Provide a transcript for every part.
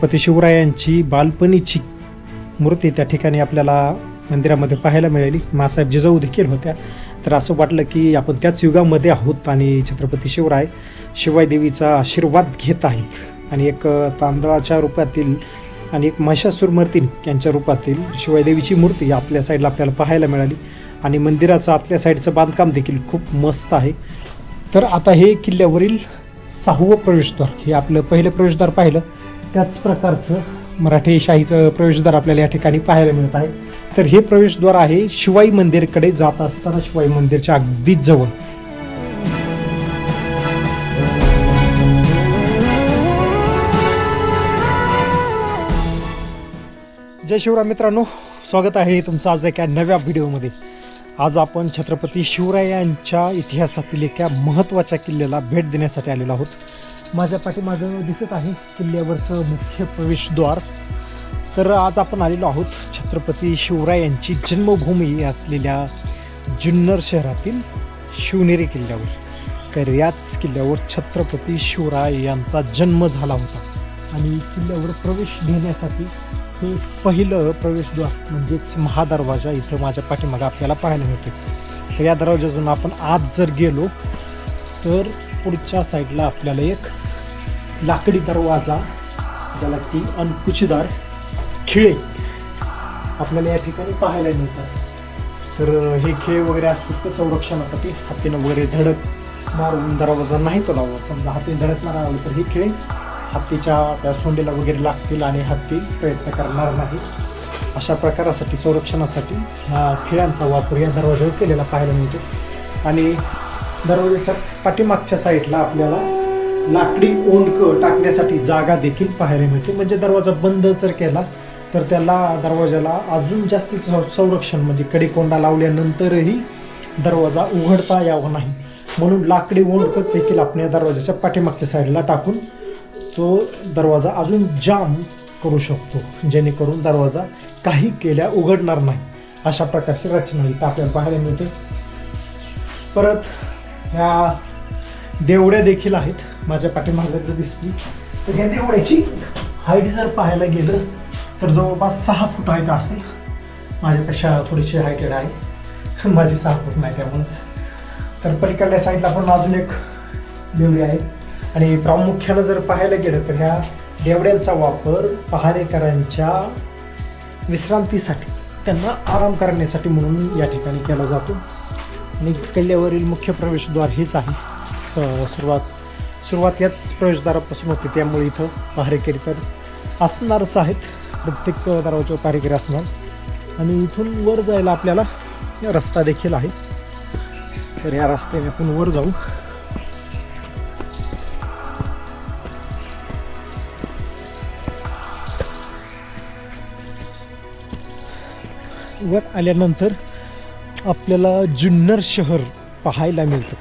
छत्रपती शिवरायांची बालपणीची मूर्ती त्या ठिकाणी आपल्याला मंदिरामध्ये पाहायला मिळाली. मासाहेब जिजाऊ देखील होत्या. तर असं वाटलं की आपण त्याच युगामध्ये आहोत आणि छत्रपती शिवराय शिवाय देवीचा आशीर्वाद घेत आहे. आणि एक तांदळाच्या रूपातील आणि एक महिषासूर मर्तीन यांच्या रूपातील शिवायदेवीची मूर्ती आपल्या साईडला आपल्याला पाहायला मिळाली. आणि मंदिराचं आतल्या साईडचं बांधकाम देखील खूप मस्त आहे. तर आता हे किल्ल्यावरील सहावं प्रवेशद्वार हे आपलं पहिलं प्रवेशद्वार पाहिलं. त्याच प्रकारचं मराठी शाहीचं प्रवेशद्वार आपल्याला या ठिकाणी पाहायला मिळत आहे. तर हे प्रवेशद्वार आहे शिवाई मंदिरकडे जात असताना शिवाई मंदिरच्या अगदीच जवळ. जय शिवराय मित्रांनो स्वागत आहे तुमचं आज एका नव्या व्हिडिओमध्ये. आज आपण छत्रपती शिवरायांच्या इतिहासातील एका महत्त्वाच्या किल्ल्याला भेट देण्यासाठी आलेलो आहोत. माझ्या पाठीमागं दिसत आहे किल्ल्यावरचं मुख्य प्रवेशद्वार. तर आज आपण आलेलो आहोत छत्रपती शिवराय यांची जन्मभूमी असलेल्या जुन्नर शहरातील शिवनेरी किल्ल्यावर. तर याच किल्ल्यावर छत्रपती शिवराय यांचा जन्म झाला होता. आणि किल्ल्यावर प्रवेश घेण्यासाठी हे पहिलं प्रवेशद्वार म्हणजेच महादरवाजा इथं माझ्या पाठीमागं आपल्याला पाहायला मिळतो तर या दरवाजातून आपण आज जर गेलो तर पुढच्या साईडला आपल्याला एक लाकडी दरवाजा ज्याला की अनकुचीदार खिळे आपल्याला या ठिकाणी पाहायला मिळतात. तर हे खेळ वगैरे असतात तर संरक्षणासाठी? हत्तीनं वगैरे धडक मारून दरवाजा नाही तो लावा समजा हाती धडक मारावं तर हे खेळ हत्तीच्या त्या सोंडेला वगैरे लागतील आणि हत्ती प्रयत्न करणार नाही. अशा प्रकारासाठी संरक्षणासाठी हा खिळ्यांचा वापर या दरवाजावर केलेला पाहायला मिळतो. आणि दरवाजाच्या पाठीमागच्या साईडला आपल्याला लाकडी ओंडकं टाकण्यासाठी जागा देखील पाहायला मिळते. म्हणजे दरवाजा बंद जर केला तर त्याला दरवाजाला अजून जास्तीत संरक्षण म्हणजे कडेकोंडा लावल्यानंतरही दरवाजा उघडता यावा नाही. म्हणून लाकडी ओंडकं देखील आपण या दरवाजाच्या पाठीमागच्या साईडला टाकून तो दरवाजा अजून जाम करू शकतो जेणेकरून दरवाजा काही केल्या उघडणार नाही. अशा प्रकारची रचना इथं आपल्याला पाहायला मिळते. परत ह्या देवड्या देखील आहेत. माझ्या पाठीमागं जर दिसली तर या देवड्याची हाईट जर पाहायला गेलं तर जवळपास सहा फूट हाईट असेल. माझ्यापेक्षा थोडीशी हायटेड आहे. माझी सहा फूट नाही त्यामुळं. तर पलीकडल्या साईडला पण अजून एक देवडी आहे. आणि प्रामुख्यानं जर पाहायला गेलं तर ह्या देवड्यांचा वापर पहारेकरांच्या विश्रांतीसाठी त्यांना आराम करण्यासाठी म्हणून या ठिकाणी केला जातो. आणि किल्ल्यावरील मुख्य प्रवेशद्वार हेच आहे. स सुरुवात सुरुवात याच प्रवेशद्वारापासून होते त्यामुळे इथं पहारेकरी तर असणारच आहेत. प्रत्येक दरवाजावर पहारेकरी असणार. आणि इथून वर जायला आपल्याला रस्ता देखील आहे. तर या रस्त्याने आपण वर जाऊ. वर आल्यानंतर आपल्याला जुन्नर शहर पाहायला मिळतं.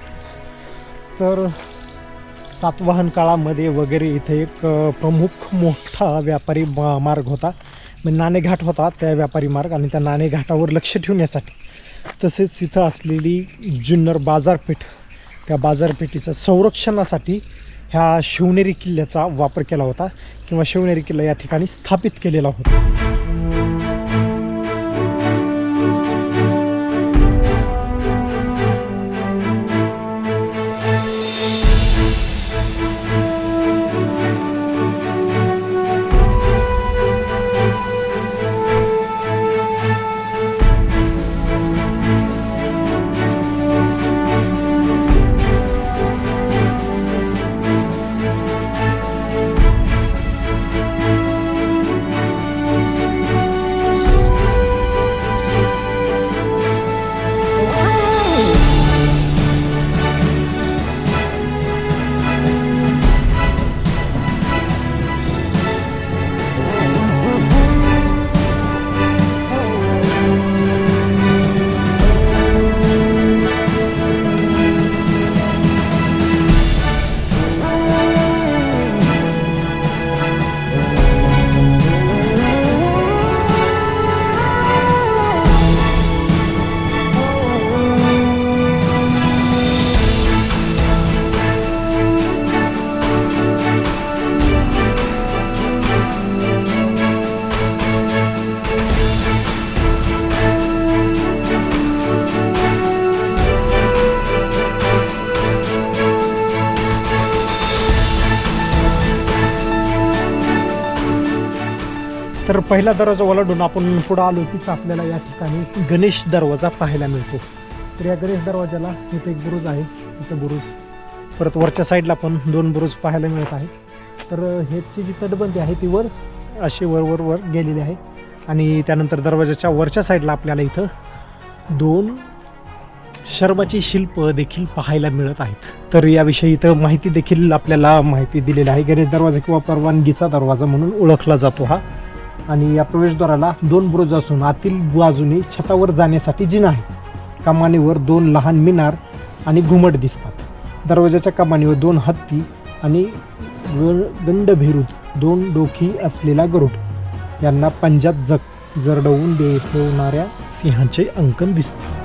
तर सातवाहन काळामध्ये वगैरे इथे एक प्रमुख मोठा व्यापारी मार्ग होता. म्हणजे नाणेघाट होता त्या व्यापारी मार्ग आणि त्या नाणेघाटावर लक्ष ठेवण्यासाठी. तसेच इथं असलेली जुन्नर बाजारपेठ त्या बाजारपेठेचं संरक्षणासाठी ह्या शिवनेरी किल्ल्याचा वापर केला होता किंवा शिवनेरी किल्ला या ठिकाणी स्थापित केलेला होता. पहिला दरवाजा ओलांडून आपण पुढं आलो तीच आपल्याला या ठिकाणी गणेश दरवाजा पाहायला मिळतो. तर या गणेश दरवाजाला इथे एक बुरुज आहे. इथं बुरुज परत वरच्या साईडला पण दोन बुरुज पाहायला मिळत आहे तर ह्याची जी तटबंदी आहे ती वर अशी वर वर वर गेलेली आहे. आणि त्यानंतर दरवाजाच्या वरच्या साईडला आपल्याला इथं दोन शर्माची शिल्प देखील पाहायला मिळत आहेत. तर याविषयी इथं माहिती देखील आपल्याला माहिती दिलेली आहे. गणेश दरवाजा किंवा परवानगीचा दरवाजा म्हणून ओळखला जातो हा. आणि या प्रवेशद्वाराला दोन बुरुज असून आतील बाजूने छतावर जाण्यासाठी जिना आहे. कमानीवर दोन लहान मिनार आणि घुमट दिसतात. दरवाजाच्या कमानीवर दोन हत्ती आणि ग- दोन डोकी असलेला गरुड. यांना पंजात जग जरडवून ठेवणाऱ्या सिंहाचे अंकन दिसते.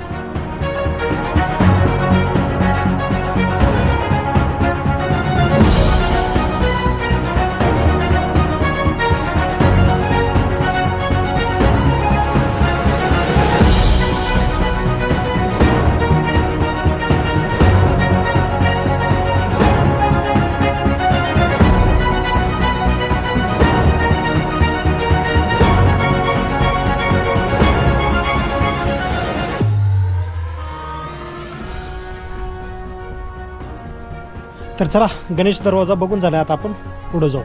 चला गणेश दरवाजा बघून झाला आता आपण. पुढे जाऊ.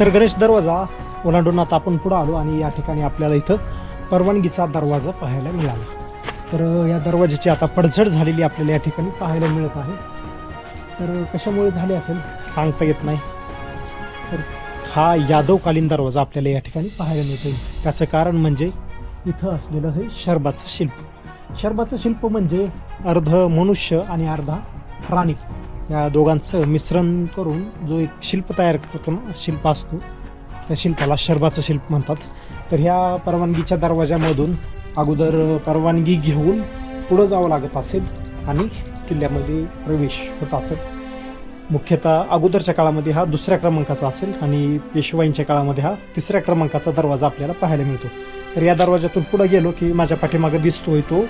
तर गणेश दरवाजा ओलांडून आता आपण पुढे आलो आणि या ठिकाणी आपल्याला इथं परवानगीचा दरवाजा पाहायला मिळाला. तर या दरवाजाची आता पडझड झालेली आपल्याला या ठिकाणी पाहायला मिळत आहे. तर कशामुळे झाले असेल? सांगता येत नाही. तर हा यादवकालीन दरवाजा आपल्याला या ठिकाणी पाहायला मिळतो त्याचं कारण म्हणजे इथं असलेलं हे शरबाचं शिल्प. शरबाचं शिल्प म्हणजे अर्ध मनुष्य आणि अर्धा प्राणी. या दोघांचं मिश्रण करून जो एक शिल्प तयार करतो ना शिल्प असतो. त्या शिल्पाला शरबाचं शिल्प म्हणतात. तर ह्या परवानगीच्या दरवाजामधून अगोदर परवानगी घेऊन पुढं जावं लागत असेल आणि किल्ल्यामध्ये प्रवेश होत असेल. मुख्यतः अगोदरच्या काळामध्ये हा दुसऱ्या क्रमांकाचा असेल आणि पेशवाईंच्या काळामध्ये हा तिसऱ्या क्रमांकाचा दरवाजा आपल्याला पाहायला मिळतो. तर या दरवाजातून पुढे गेलो की माझ्या पाठीमागे दिसतोय तो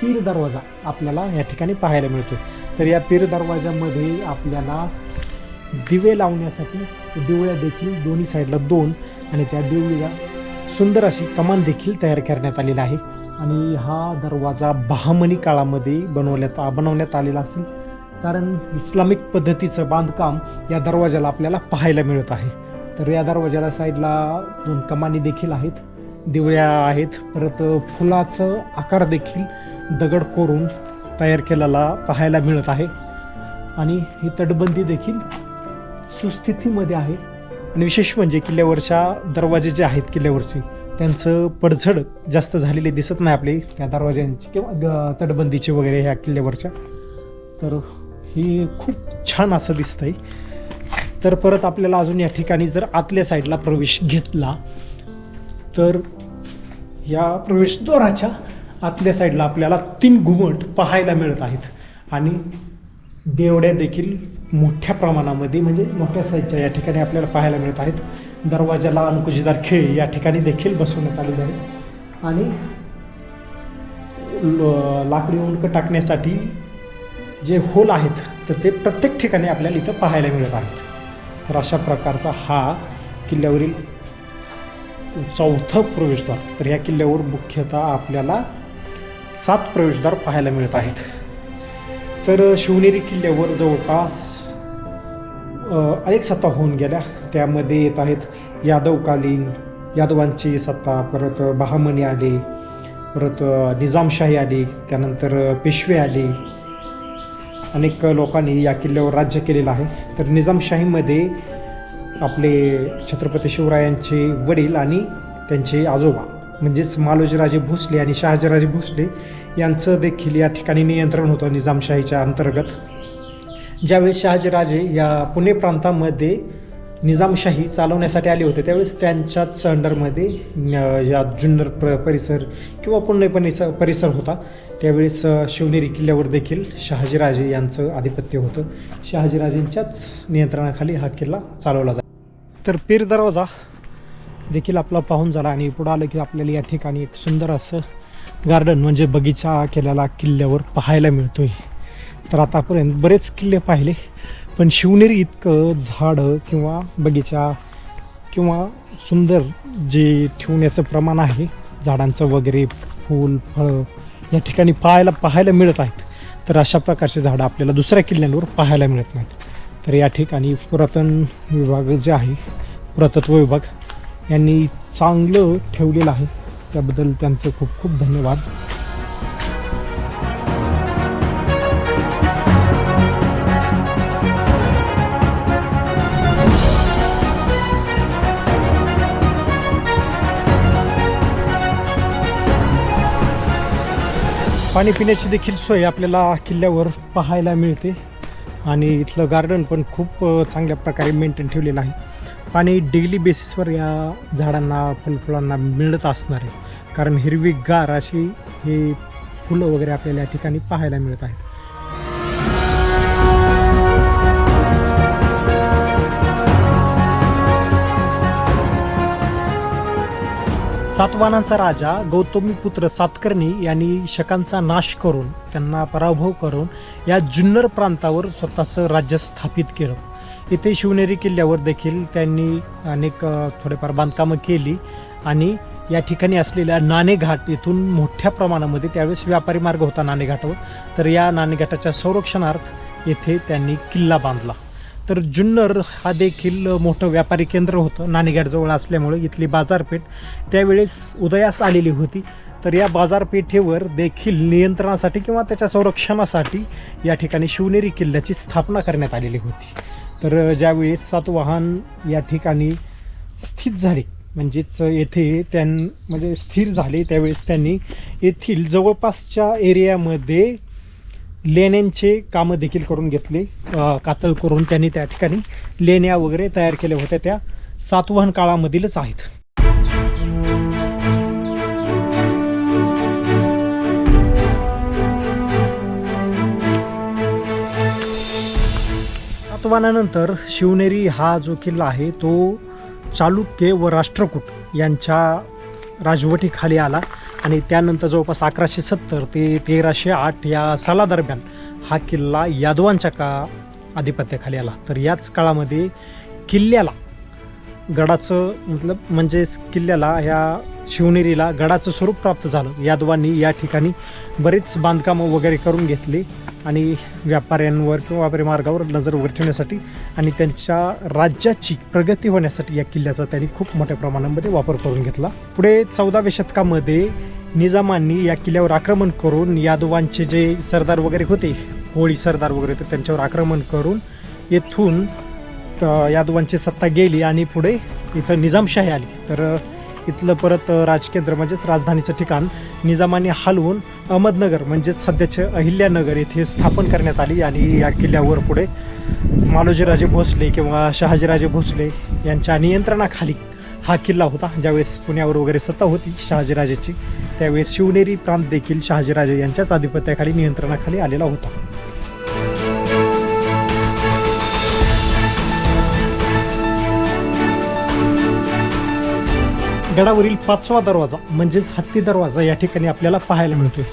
पीर दरवाजा आपल्याला या ठिकाणी पाहायला मिळतो. तर या पीर दरवाजामध्ये आपल्याला दिवे लावण्यासाठी दिवळ्या देखील दोन्ही साईडला दोन आणि त्या दिवळीला सुंदर अशी कमान देखील तयार करण्यात आलेला आहे. आणि हा दरवाजा बहामनी काळामध्ये बनवल्यात बनवण्यात आलेला असेल. कारण इस्लामिक पद्धतीचं बांधकाम या दरवाजाला आपल्याला पाहायला मिळत आहे. तर या दरवाजाला साईडला दोन कमानी देखील आहेत दिवळ्या आहेत. परत फुलाचं आकार देखील दगड कोरून तयार केलेला पाहायला मिळत आहे. आणि ही तटबंदी देखील सुस्थितीमध्ये आहे. आणि विशेष म्हणजे किल्ल्यावरच्या दरवाजे जे आहेत किल्ल्यावरचे त्यांचं पडझड जास्त झालेले दिसत नाही आपले त्या दरवाज्यांची किंवा ग- तटबंदीचे वगैरे ह्या किल्ल्यावरच्या. तर ही खूप छान असं दिसतंय. तर परत आपल्याला अजून या ठिकाणी जर आतल्या साईडला प्रवेश घेतला तर या प्रवेशद्वाराच्या आतल्या साईडला आपल्याला तीन घुमट पाहायला मिळत आहेत. आणि देवड्या देखील मोठ्या प्रमाणामध्ये म्हणजे मोठ्या साईजच्या या ठिकाणी आपल्याला पाहायला मिळत आहेत. दरवाजाला अनुकुजीदार खेळ या ठिकाणी देखील बसवण्यात आलेले आहे आणि लाकडी उंक टाकण्यासाठी जे होल आहेत तर ते प्रत्येक ठिकाणी आपल्याला इथं पाहायला मिळत आहेत. तर अशा प्रकारचा हा किल्ल्यावरील चौथं प्रवेशद्वार तर ह्या किल्ल्यावर मुख्यतः आपल्याला सात प्रवेशद्वार पाहायला मिळत आहेत. तर शिवनेरी किल्ल्यावर जवळपास अनेक सत्ता होऊन गेल्या. त्यामध्ये येत आहेत यादवकालीन यादवांची सत्ता परत बहामणी आली परत निजामशाही आली त्यानंतर पेशवे आली अनेक लोकांनी या किल्ल्यावर राज्य केलेलं आहे. तर निजामशाहीमध्ये आपले छत्रपती शिवरायांचे वडील आणि त्यांचे आजोबा म्हणजेच मालोजीराजे भोसले आणि शहाजीराजे भोसले यांचं देखील या ठिकाणी नियंत्रण होतं निजामशाहीच्या अंतर्गत. ज्यावेळेस शहाजीराजे या पुणे प्रांतामध्ये निजामशाही चालवण्यासाठी आले होते त्यावेळेस त्यांच्याच अंडरमध्ये या जुन्नर प्र परिसर किंवा पुणे परिसर परिसर होता. त्यावेळेस शिवनेरी किल्ल्यावर देखील शहाजीराजे यांचं आधिपत्य होतं. शहाजीराजेंच्याच नियंत्रणाखाली हा किल्ला चालवला जातो तर पीर दरवाजा देखील आपला पाहून झाला आणि पुढं आलं की आपल्याला या ठिकाणी एक सुंदर असं गार्डन म्हणजे बगीचा केलेला किल्ल्यावर पाहायला मिळतोय. तर आतापर्यंत बरेच किल्ले पाहिले पण शिवनेरी इतकं झाडं किंवा बगीचा किंवा सुंदर जे ठेवण्याचं प्रमाण आहे झाडांचं वगैरे फूल फळं या ठिकाणी पाहायला पाहायला मिळत आहेत. तर अशा प्रकारचे झाडं आपल्याला दुसऱ्या किल्ल्यांवर पाहायला मिळत नाहीत. तर या ठिकाणी पुरातन विभाग जे आहे पुरातत्व विभाग यांनी चांगलं ठेवलेलं आहे. त्याबद्दल त्यांचं खूप खूप धन्यवाद. पाणी पिण्याची देखील सोय आपल्याला किल्ल्यावर पाहायला मिळते. आणि इथलं गार्डन पण खूप चांगल्या प्रकारे मेंटेन ठेवलेलं आहे. पाणी डेली बेसिसवर या झाडांना फुलफुलांना मिळत असणार आहे. कारण हिरवीगार अशी हे फुलं वगैरे आपल्याला या ठिकाणी पाहायला मिळत आहेत. सातवानांचा राजा गौतमीपुत्र सातकर्णी यांनी शकांचा नाश करून त्यांना पराभव करून या जुन्नर प्रांतावर स्वतःचं राज्य स्थापित केलं. इथे शिवनेरी किल्ल्यावर देखील त्यांनी अनेक थोडेफार बांधकामं केली आणि या ठिकाणी असलेल्या नाणेघाट इथून मोठ्या प्रमाणामध्ये त्यावेळेस व्यापारी मार्ग होता नाणेघाटावर तर या नाणेघाटाच्या संरक्षणार्थ येथे त्यांनी किल्ला बांधला. तर जुन्नर हा देखील मोठं व्यापारी केंद्र होतं. नाणेघाटजवळ असल्यामुळे इथली बाजारपेठ त्यावेळेस उदयास आलेली होती. तर या बाजारपेठेवर देखील नियंत्रणासाठी किंवा त्याच्या संरक्षणासाठी या ठिकाणी शिवनेरी किल्ल्याची स्थापना करण्यात आलेली होती. तर ज्यावेळेस सातवाहन या ठिकाणी स्थित झाले म्हणजेच येथे त्यां म्हणजे स्थिर झाले त्यावेळेस त्यांनी येथील जवळपासच्या एरियामध्ये लेण्यांचे कामं देखील करून घेतले. कातळ करून त्यांनी त्या ठिकाणी लेण्या वगैरे तयार केल्या होत्या. त्या सातवाहन काळामधीलच आहेत. सातवाहनानंतर शिवनेरी हा जो किल्ला आहे तो चालुक्य व राष्ट्रकूट यांच्या राजवटीखाली आला. आणि त्यानंतर जवळपास अकराशे सत्तर ते तेराशे आठ या सालादरम्यान हा किल्ला यादवांच्या का आधिपत्याखाली आला. तर याच काळामध्ये किल्ल्याला गडाचं मतलब म्हणजेच किल्ल्याला ह्या शिवनेरीला गडाचं स्वरूप प्राप्त झालं. यादवांनी या ठिकाणी बरेच बांधकामं वगैरे करून घेतली आणि व्यापाऱ्यांवर किंवा व्यापारी मार्गावर नजर वगैरे ठेवण्यासाठी आणि त्यांच्या राज्याची प्रगती होण्यासाठी या किल्ल्याचा त्यांनी खूप मोठ्या प्रमाणामध्ये वापर करून घेतला. पुढे चौदाव्या शतकामध्ये निजामांनी या किल्ल्यावर आक्रमण करून यादवांचे जे सरदार वगैरे होते होळी सरदार वगैरे होते त्यांच्यावर आक्रमण करून येथून यादवांची सत्ता गेली आणि पुढे इथं निजामशाही आली. तर इथलं परत राजकेंद्र म्हणजेच राजधानीचं ठिकाण निजामाने हलवून अहमदनगर म्हणजेच सध्याचे अहिल्यानगर येथे स्थापन करण्यात आली आणि या किल्ल्यावर पुढे मालोजीराजे भोसले किंवा शहाजीराजे भोसले यांच्या नियंत्रणाखाली हा किल्ला होता ज्यावेळेस पुण्यावर वगैरे सत्ता होती शहाजीराजेची त्यावेळेस शिवनेरी प्रांत देखील शहाजीराजे यांच्याच आधिपत्याखाली नियंत्रणाखाली आलेला होता. गडावरील पाचवा दरवाजा म्हणजेच हत्ती दरवाजा या ठिकाणी आपल्याला पाहायला मिळतोय.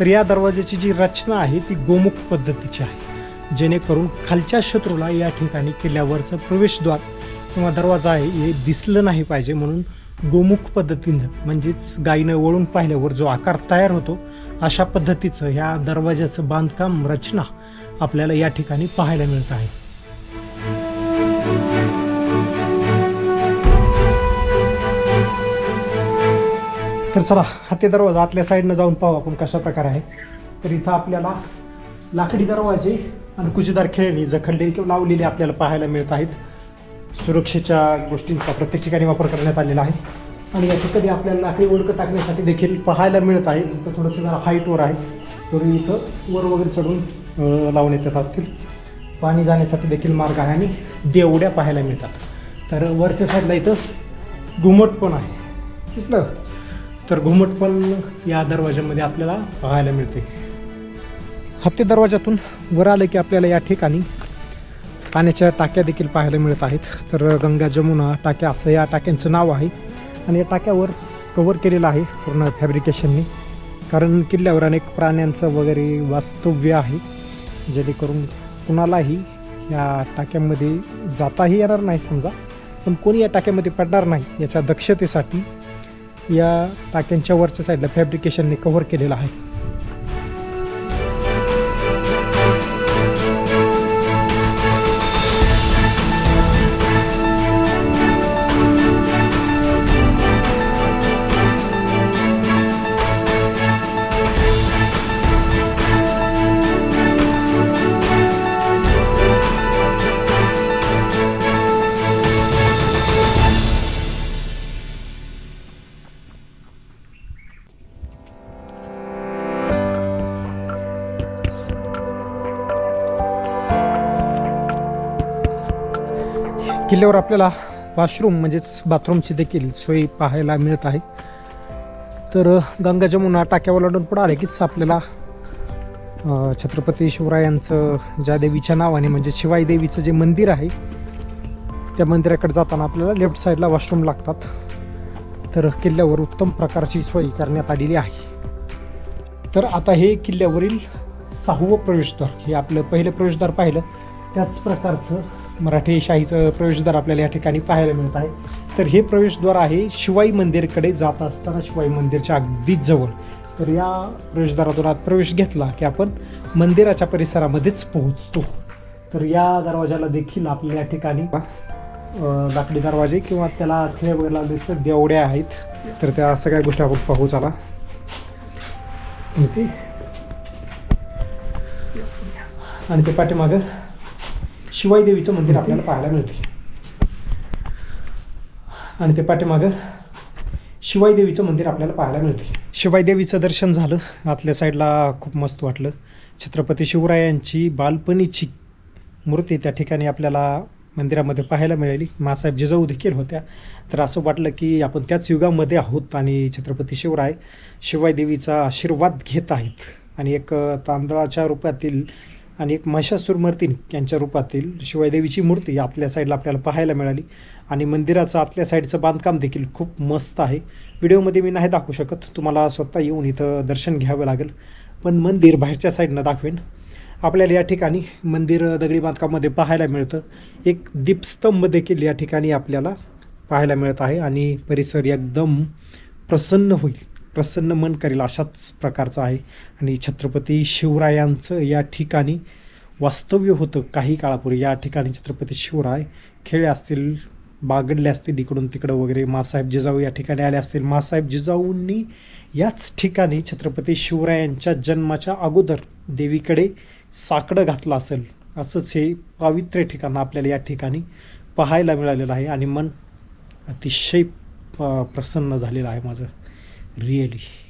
तर या दरवाजाची जी रचना आहे ती गोमुख पद्धतीची आहे. जेणेकरून खालच्या शत्रूला या ठिकाणी किल्ल्यावरचं प्रवेशद्वार किंवा दरवाजा आहे हे दिसलं नाही पाहिजे म्हणून गोमुख पद्धतीनं म्हणजेच गायीनं वळून पाहिल्यावर जो आकार तयार होतो अशा पद्धतीचं ह्या दरवाजाचं बांधकाम रचना आपल्याला या ठिकाणी पाहायला मिळत आहे. तर चला हत्ती दरवाजा आतल्या साईडनं जाऊन पाहू आपण कशा प्रकारे आहे. तर इथं आपल्याला लाकडी दरवाजे आणि कुचीदार खेळणी जखडलेली किंवा लावलेली आपल्याला पाहायला मिळत आहेत. सुरक्षेच्या गोष्टींचा प्रत्येक ठिकाणी वापर करण्यात आलेला आहे. आणि या ठिकाणी आपल्याला लाकडी ओळखं टाकण्यासाठी देखील पाहायला मिळत आहे. इथं थोडंसं जरा हाईटवर आहे. तर इथं वर वगैरे चढून लावण्यात येत असतील. पाणी जाण्यासाठी देखील मार्ग आहे आणि देवड्या पाहायला मिळतात. तर वरच्या साईडला इथं घुमट पण आहे. दिसलं? तर घुमट पण या दरवाज्यामध्ये आपल्याला पाहायला मिळते. हप्ते दरवाज्यातून वर आलं की आपल्याला या ठिकाणी पाण्याच्या टाक्या देखील पाहायला मिळत आहेत. तर गंगा जमुना टाक्या असं या टाक्यांचं नाव आहे. आणि या टाक्यावर कवर केलेलं आहे पूर्ण फॅब्रिकेशननी कारण किल्ल्यावर अनेक प्राण्यांचं वगैरे वास्तव्य आहे. जेणेकरून कुणालाही या टाक्यामध्ये जाताही येणार नाही समजा. पण कोणी या टाक्यामध्ये पडणार नाही याच्या दक्षतेसाठी या टाक्यांच्या वरच्या साईडला फॅब्रिकेशनने कव्हर केलेलं आहे. किल्ल्यावर आपल्याला वॉशरूम म्हणजेच बाथरूमची देखील सोय पाहायला मिळत आहे. तर गंगा जमुना टाक्यावर लढून पुढे आले कीच आपल्याला छत्रपती शिवरायांचं ज्या देवीच्या नावाने म्हणजे शिवाई देवीचं जे मंदिर आहे त्या मंदिराकडे जाताना आपल्याला लेफ्ट साईडला वॉशरूम लागतात. तर किल्ल्यावर उत्तम प्रकारची सोय करण्यात आलेली आहे. तर आता हे किल्ल्यावरील सहावं प्रवेशद्वार हे आपलं पहिलं प्रवेशद्वार पाहिलं. त्याच प्रकारचं मराठी शाहीचं प्रवेशद्वार आपल्याला या ठिकाणी पाहायला मिळत आहे. तर हे प्रवेशद्वार आहे शिवाई मंदिरकडे जात असताना शिवाई मंदिरच्या अगदीच जवळ. तर या प्रवेशद्वारातून आत प्रवेश घेतला की आपण मंदिराच्या परिसरामध्येच पोहोचतो. तर या दरवाजाला देखील आपल्या या ठिकाणी लाकडी दरवाजे किंवा त्याला खिळे वगैरे लावले देवड्या आहेत. तर त्या सगळ्या गोष्टी आपण पाहू चला. ओके. आणि ते पाठीमागं शिवाई देवीचं मंदिर आपल्याला पाहायला मिळते आणि ते पाठीमागं शिवाई देवीचं मंदिर आपल्याला पाहायला मिळते शिवाई देवीचं दर्शन झालं. आतल्या साईडला खूप मस्त वाटलं. छत्रपती शिवरायांची बालपणीची मूर्ती त्या ठिकाणी आपल्याला मंदिरामध्ये पाहायला मिळाली. मासाहेब जिजाऊ देखील होत्या. तर असं वाटलं की आपण त्याच युगामध्ये आहोत आणि छत्रपती शिवराय शिवाई देवीचा आशीर्वाद घेत आहेत. आणि एक तांदळाच्या रूपातील आणि एक महिषासूर मर्तीन यांच्या रूपातील शिवायदेवीची मूर्ती आतल्या साईडला आपल्याला पाहायला मिळाली. आणि मंदिराचं आतल्या साईडचं बांधकाम देखील खूप मस्त आहे. व्हिडिओमध्ये मी नाही दाखवू शकत तुम्हाला स्वतः येऊन इथं दर्शन घ्यावं लागेल. पण मंदिर बाहेरच्या साईडनं दाखवेन. आपल्याला या ठिकाणी मंदिर दगडी बांधकामामध्ये पाहायला मिळतं. एक दीपस्तंभ देखील या ठिकाणी आपल्याला पाहायला मिळत आहे आणि परिसर एकदम प्रसन्न होईल. प्रसन्न मन करेल अशाच प्रकारचं आहे. आणि छत्रपती शिवरायांचं या ठिकाणी वास्तव्य होतं काही काळापूर्वी. या ठिकाणी छत्रपती शिवराय खेळे असतील बागडले असतील इकडून तिकडं वगैरे मासाहेब जिजाऊ या ठिकाणी आले असतील. मासाहेब जिजाऊंनी याच ठिकाणी छत्रपती शिवरायांच्या जन्माच्या अगोदर देवीकडे साकडं घातलं असेल. असंच हे पावित्र्य ठिकाण आपल्याला या ठिकाणी पाहायला मिळालेलं आहे. आणि मन अतिशय प्रसन्न झालेलं आहे माझं. really?